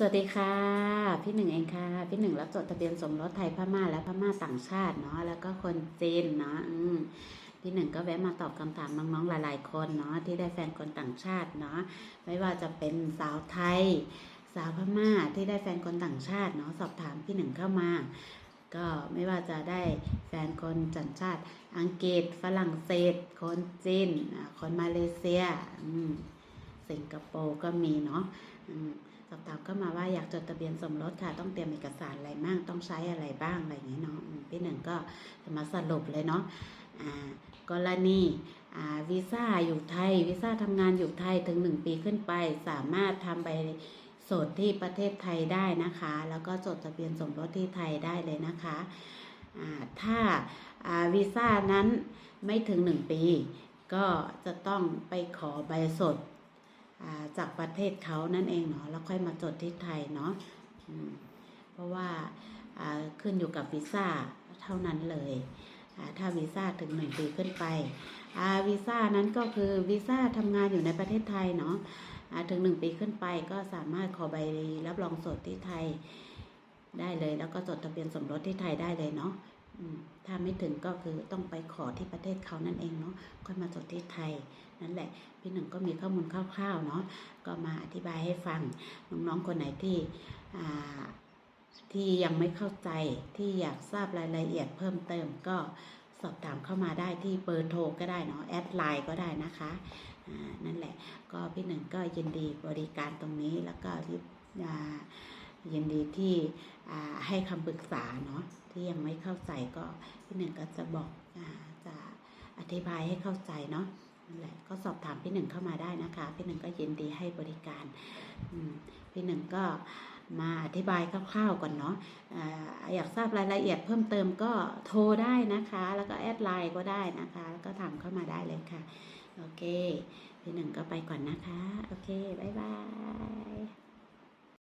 สวัสดีค่ะ พี่หนึ่งเองค่ะ พี่หนึ่งรับจดทะเบียนสมรสไทยพม่าและพม่าต่างชาติเนาะแล้วก็คนจีนเนาะพี่หนึ่งก็แวะมาตอบคำถามน้องๆหลาย ๆ คนเนาะที่ได้แฟนคนต่างชาติเนาะไม่ว่าจะเป็นสาวไทย สาวพม่าที่ได้แฟนคนต่างชาติเนาะสอบถามพี่หนึ่งเข้ามา ก็ไม่ว่าจะได้แฟนคนสัญชาติ อังกฤษฝรั่งเศส คนจีนคนมาเลเซีย อืม สิงคโปร์ก็มีเนาะสอบถามเข้ามาว่าอยากจดทะเบียนสมรสค่ะ ต้องเตรียมเอกสารอะไรบ้างต้องใช้อะไรบ้างอะไรอย่างนี้เนาะพี่หนึ่งก็มาสรุปเลยเนาะอ่ากรณีอ่วีซ่าอยู่ไทยวีซ่าทำงานอยู่ไทยถึง 1 ปีขึ้นไป สามารถทำใบสดที่ประเทศไทยได้นะคะ แล้วก็จดทะเบียนสมรสที่ไทยได้เลยนะคะถ้าาวีซ่านั้นไม่ถึง 1 ปี ก็จะต้องไปขอใบสด จากประเทศเขานั่นเองเนาะแล้วค่อยมาจดที่ไทยเนาะเพราะว่าขึ้นอยู่กับวีซ่าเท่านั้นเลยถ้าวีซ่าถึงหนึ่งปีขึ้นไปวีซ่านั้นก็คือวีซ่าทำงานอยู่ในประเทศไทยเนาะถึงหนึ่งปีขึ้นไปก็สามารถขอใบรับรองสดที่ไทยได้เลย แล้วก็จดทะเบียนสมรสที่ไทยได้เลยเนาะ ถ้าไม่ถึงก็คือต้องไปขอที่ประเทศเขานั่นเองเนาะค่อยมาจดที่ไทยนั่นแหละ พี่หนึ่งก็มีข้อมูลคร่าวๆเนาะก็มาอธิบายให้ฟังน้องๆคนไหนที่ที่ยังไม่เข้าใจที่อยากทราบรายละเอียดเพิ่มเติมก็สอบถามเข้ามาได้ที่เบอร์โทรก็ได้เนาะแอดไลน์ก็ได้นะคะนั่นแหละก็พี่หนึ่งก็ยินดีบริการตรงนี้แล้วก็รีบอ่า ยินดีที่ให้คำปรึกษาเนาะที่ยังไม่เข้าใจก็พี่หนึ่งก็จะบอกอจะอธิบายให้เข้าใจเนาะนั่นแหละก็สอบถามพี่หนึ่งเข้ามาได้นะคะ พี่หนึ่งก็ยินดีให้บริการพี่หนึ่งก็มาอธิบายคร่าวๆก่อนเนาะอ่าอยากทราบรายละเอียดเพิ่มเติมก็โทรได้นะคะ แล้วก็แอดไลน์ก็ได้นะคะ แล้วก็ถามเข้ามาได้เลยค่ะ โอเค พี่หนึ่งก็ไปก่อนนะคะ โอเค บ๊ายบาย